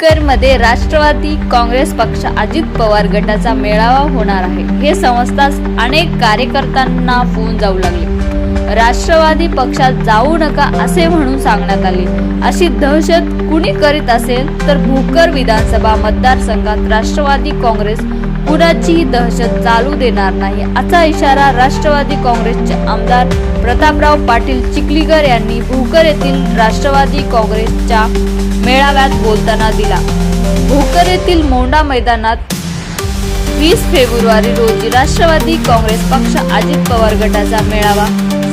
मध्ये राष्ट्रवादी काँग्रेस पक्ष अजित पवार गटाचा मेळावा होणार आहे. हे समजताच अनेक कार्यकर्त्यांना फोन जाऊ लागले. राष्ट्रवादी पक्षात जाऊ नका असे म्हणून सांगण्यात आले. अशी दहशत कुणी करीत असेल तर भोकर विधानसभा मतदारसंघात राष्ट्रवादी काँग्रेस कुणाचीही दहशत चालू देणार नाही असा इशारा राष्ट्रवादी काँग्रेसचे आमदार प्रतापराव पाटील चिखलीकर यांनी भोकर येथील राष्ट्रवादी काँग्रेसच्या मेळाव्यात बोलताना दिला. भोकर येथील मोंडा मैदानात वीस फेब्रुवारी रोजी राष्ट्रवादी काँग्रेस पक्ष अजित पवार गटाचा मेळावा.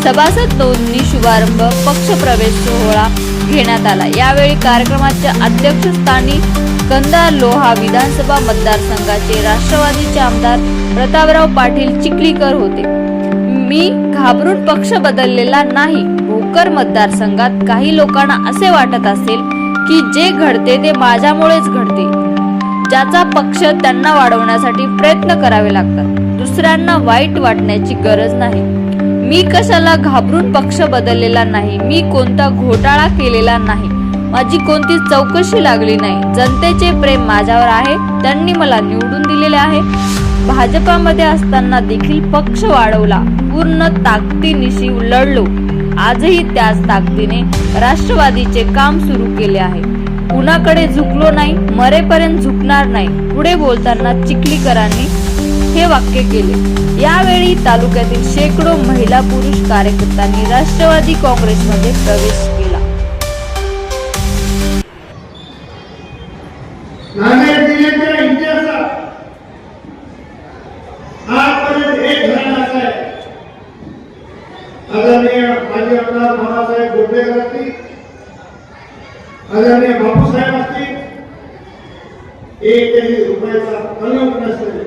सभासद नोंदणी शुभारंभ पक्ष प्रवेश सोहळा घेण्यात आला. यावेळी कार्यक्रमाच्या अध्यक्षस्थानी कंदा लोहा विधानसभा मतदारसंघाचे राष्ट्रवादीचे आमदार प्रतापराव पाटील चिखलीकर होते. मी घाबरून पक्ष बदललेला नाही. भोकर मतदारसंघात काही लोकांना असे वाटत असेल की जे घडते ते माझ्यामुळेच घडते. ज्याचा पक्ष त्यांना वाढवण्यासाठी प्रयत्न करावे लागतात. दुसऱ्यांना वाईट वाटण्याची गरज नाही. मी कशाला घाबरून पक्ष बदललेला नाही? मी कोणता घोटाळा केलेला नाही? माझी कोणती चौकशी लागली नाही? जनतेचे प्रेम माझ्यावर आहे त्यांनी मला निवडून दिलेले आहे. भाजपामध्ये असताना देखील पक्ष वाढवला. पूर्ण ताकदीनिशी लढलो आजही त्याच ताकदीने राष्ट्रवादीचे काम सुरू केले आहे. कुणाकडे झुकलो नाही मरेपर्यंत झुकणार नाही. पुढे बोलताना चिखलीकरांनी हे वाक्य केले. यावेळी तालुक्यातील शेकडो महिला पुरुष कार्यकर्त्यांनी राष्ट्रवादी काँग्रेसमध्ये प्रवेश केला. नांदेड जिल्ह्याच्या इतिहासात आजपर्यंत एक आहे. आदरणीय माजी आमदार बाबासाहेब असतील आदरणीय बापूसाहेब असतील रुपयाचा कलम नसेल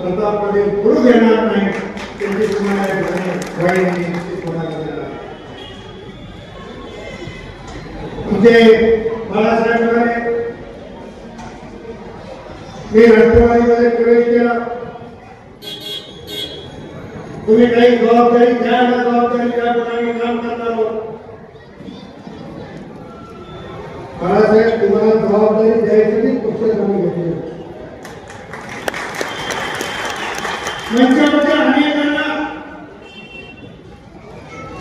प्रतापमध्ये पडू देणार नाही त्यांची तुम्हाला या मी कोणाला देणार? म्हणजे नाही. मी राष्ट्रवादीमध्ये प्रवेश केला. तुम्ही काही जबाबदारी घ्या ना जबाबदारी घ्या पण आम्ही काम करणार आहोत. बाळासाहेब तुम्हाला जबाबदारी द्यायची पक्षात आम्ही घेतली मंचावरच्या अनेकांना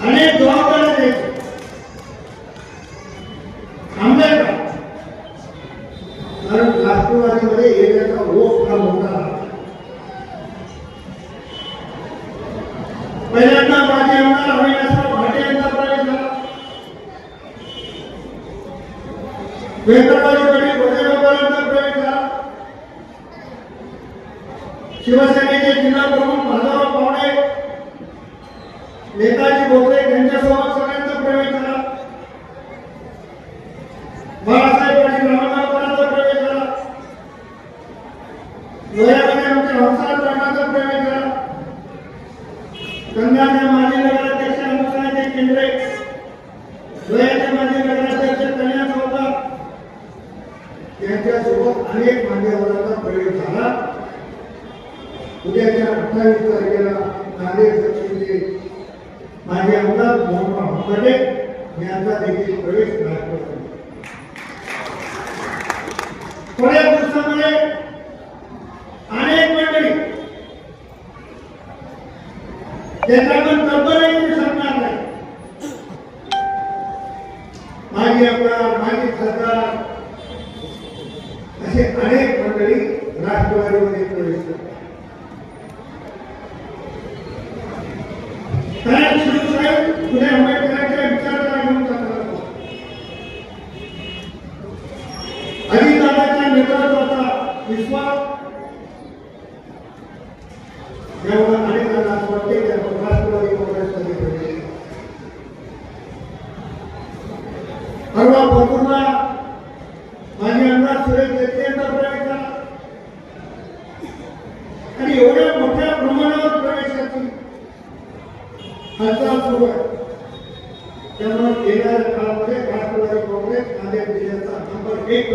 अनेक जबाबदाऱ्या द्यायच्या. का कारण राष्ट्रवादीमध्ये येण्याचा रोष हा मोठा. पहिल्यांदा माजी आमदार अविनाशराव भाटे यांचा प्रवेश झाला. वेंकटरावकडे गोदेगावकरांचा प्रवेश झाला. शिवसेनेचे जिल्हा प्रमुख माधवराव पावणे नेताजी भोसले यांच्यासोबत सगळ्यांचा प्रवेश झाला. बाळासाहेब पाटील रामनाथकरांचा प्रवेश झाला. लोह्यामध्ये आमच्या हंसराज राणाचा प्रवेश झाला. गंगाच्या माजी नगराध्यक्ष अनुसाराचे केंद्रे लोह्याचे माजी नगराध्यक्ष कन्या चौधर यांच्यासोबत अनेक मान्यवरांचा प्रवेश झाला. उद्याच्या अठ्ठावीस तारखेला नांदेड दक्षिणचे माजी आमदार मोहम्मद हंपटे यांचा देखील प्रवेश राष्ट्रपती थोड्या दिवसामध्ये अनेक मंडळी त्याचा आपण कल्पनाही करू शकणार नाही. माजी आमदार माजी खासदार असे अनेक मंडळी राष्ट्रवादीमध्ये प्रवेश करतात. कारण शिवसाहेब फुले आंबेडकरांच्या विचाराला घेऊन चालणार होता. अजितदादाच्या नेतृत्वाचा विश्वास यामुळे अनेकांना असं वाटते की आपण राष्ट्रवादी काँग्रेसमध्ये प्रवेश केला. परवा भरपूरला माझे आमदार सुरेश देशे यांचा प्रवेश झाला हालचाल सुरू आहे त्यामुळे येणाऱ्या काळामध्ये राष्ट्रवादी काँग्रेस नांदेड जिल्ह्याचा नंबर एक